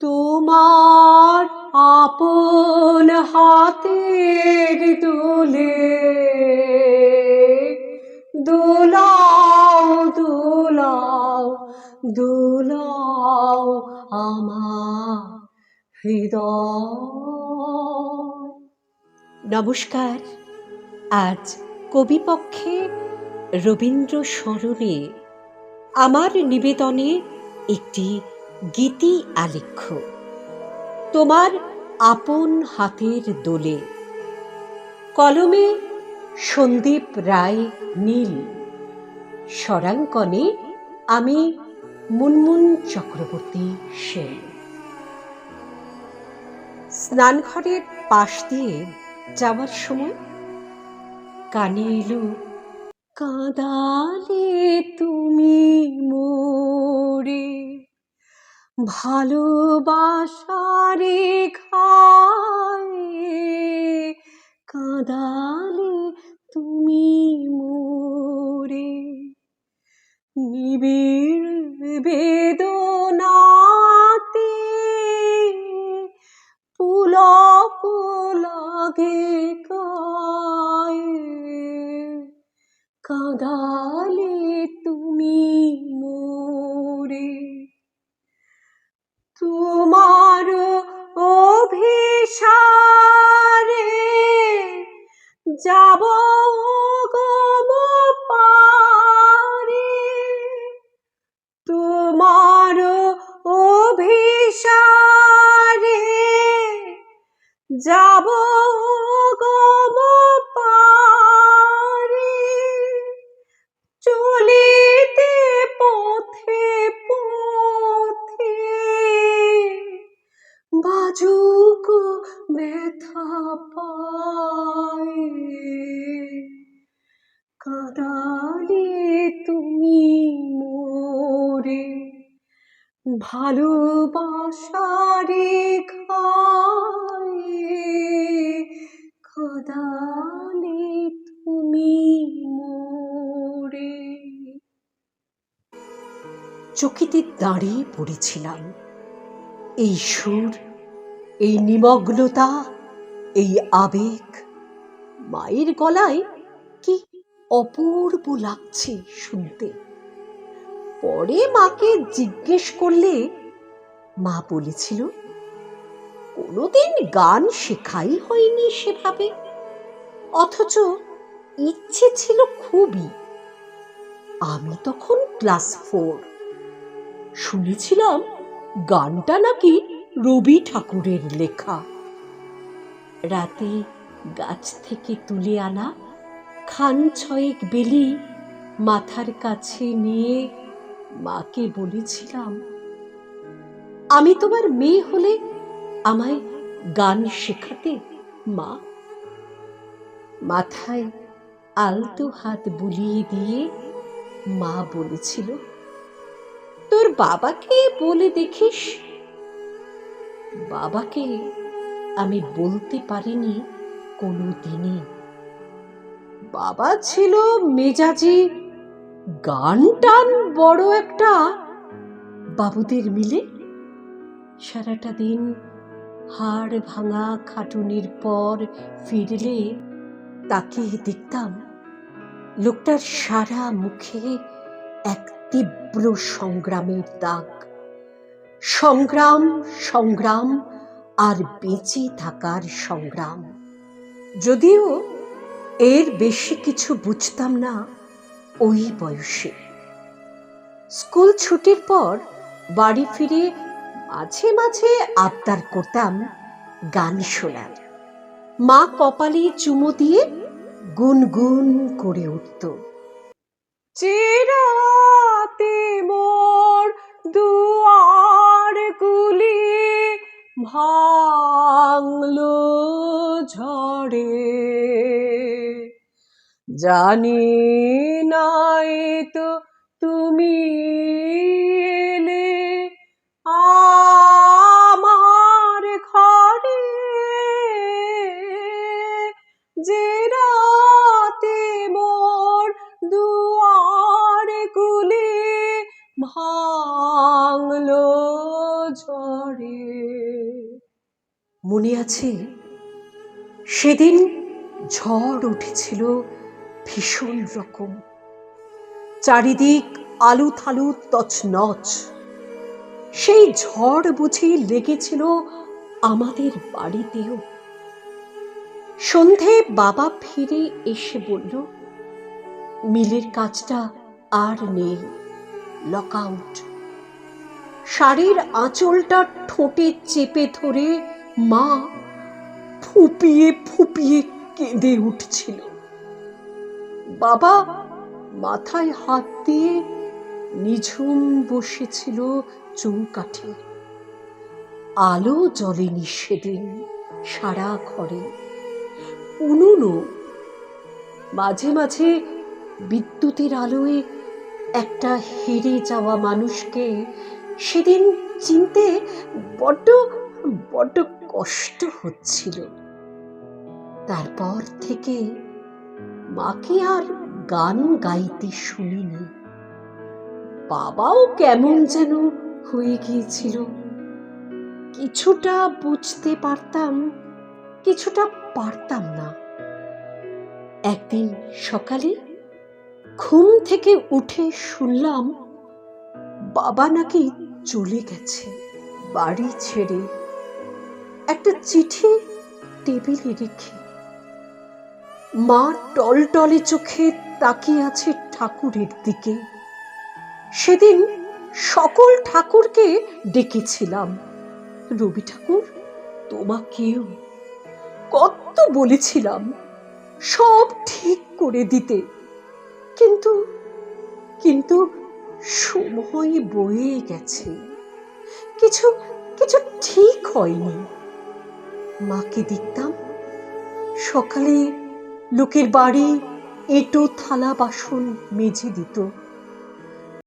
তোমার আপন হাতের দোলে দোলাও দোলাও দোলাও আমার হৃদয়। নমস্কার। আজ কবিপক্ষে রবীন্দ্র স্মরণে আমার নিবেদনে একটি গীতি আলেখ্য। তোমার আপন হাতের দোলে। কলমে সন্দীপ রায় নীল। স্বরাঙ্কনে আমি মুনমুন চক্রবর্তী সেন। স্নানঘরের পাশ দিয়ে যাওয়ার সময় কানে এলো, কাঁদালে তুমি মোরে। ভালোবাসারে খায় কাঁদালে তুমি মোরে। নিবিড় বেদনাতে পুলক লাগে গায়ে কাঁদালে যাব চলিতে পথে পথে। বাজুক ব্যথা কাঁদালে তুমি মোরে। ভালোবাসারে খায় কাঁদালে তুমি মোরে। চকিতে দাঁড়িয়ে পড়েছিলাম। এই সুর, এই নিমগ্নতা, এই আবেগ, মায়ের গলায় কি অপূর্ব লাগছে শুনতে। পরে মাকে জিজ্ঞেস করলে, মা বলেছিল, কোনোদিন গান শেখাই হয়নি সেভাবে। অথচ ইচ্ছে ছিল খুবই। আমি তখন ক্লাস ফোর। শুনেছিলাম গানটা নাকি রবি ঠাকুরের লেখা। রাতে গাছ থেকে তুলে আনা খান ছয়েক বেলি মাথার কাছে নিয়ে মাকে বলেছিলাম, আমি তোমার মেয়ে হলে আমায় গান শেখাতে, মা? মাথায় আলতো হাত বুলিয়ে দিয়ে মা বলেছিল, তোর বাবাকে বলে দেখিস। বাবাকে আমি বলতে পারিনি কোনো দিনই বাবা ছিল মেজাজি গান টান বড় একটা বাবুদের মিলে? সারাটা দিন হাড় ভাঙা খাটুনির পর ফিরলে তাকে দেখতাম লোকটার সারা মুখে এক তীব্র সংগ্রামের দাগ। সংগ্রাম সংগ্রাম আর বেঁচে থাকার সংগ্রাম। যদিও এর বেশি কিছু বুঝতাম না ওই বয়সে। স্কুল ছুটির পর বাড়ি ফিরে মাঝে মাঝে আবদার করতাম গান শোনার। মা কপালে চুমো দিয়ে গুনগুন করে উঠত। চেরাতে মোর দুয়ার গুলি ভাঙলো ঝড়ে, জানি নাই তো তুমি এলে। আমার ঘরে যে রাতে মোর দুয়ার গুলি ভাঙলো ঝড়ে। মনে আছে? সেদিন ঝড় উঠেছিল ভীষণ রকম। চারিদিক আলু থালু তছনছ। সেই ঝড় বুঝি লেগেছিল আমাদের বাড়িতেও। সন্ধে বাবা ফিরে এসে বলল, মিলের কাজটা আর নেই লক আউট শাড়ির আঁচলটা ঠোঁটে চেপে ধরে মা ফুপিয়ে ফুপিয়ে কেঁদে উঠছিল। বাবা মাথায় হাত দিয়ে নিঝুম বসেছিল চৌকাঠে। আলো জ্বলেনি সেদিন সারা ঘরে। উনুনও মাঝে মাঝে বিদ্যুতের আলোয় একটা হেরে যাওয়া মানুষকে সেদিন চিনতে বড্ড বড্ড কষ্ট হচ্ছিল। তারপর থেকে মাকে আর গান গাইতে শুনিনি। বাবাও কেমন যেন হয়ে গিয়েছিল। কিছুটা বুঝতে পারতাম, কিছুটা পারতাম না। একদিন সকালে ঘুম থেকে উঠে শুনলাম, বাবা নাকি চলে গেছে বাড়ি ছেড়ে। একটা চিঠি টেবিলে রেখে মা টলটলে চোখে তাকিয়ে আছে ঠাকুরের দিকে। সেদিন সকল ঠাকুরকে ডেকেছিলাম। রবি ঠাকুর, তোমাকেও। কত বলেছিলাম, সব ঠিক করে দিতে। কিন্তু কিন্তু সময় বয়ে গেছে। কিছু কিছু ঠিক হয়নি। মাকে দেখতাম সকালে লোকের বাড়ি এঁটো থালা বাসন মেজে দিত।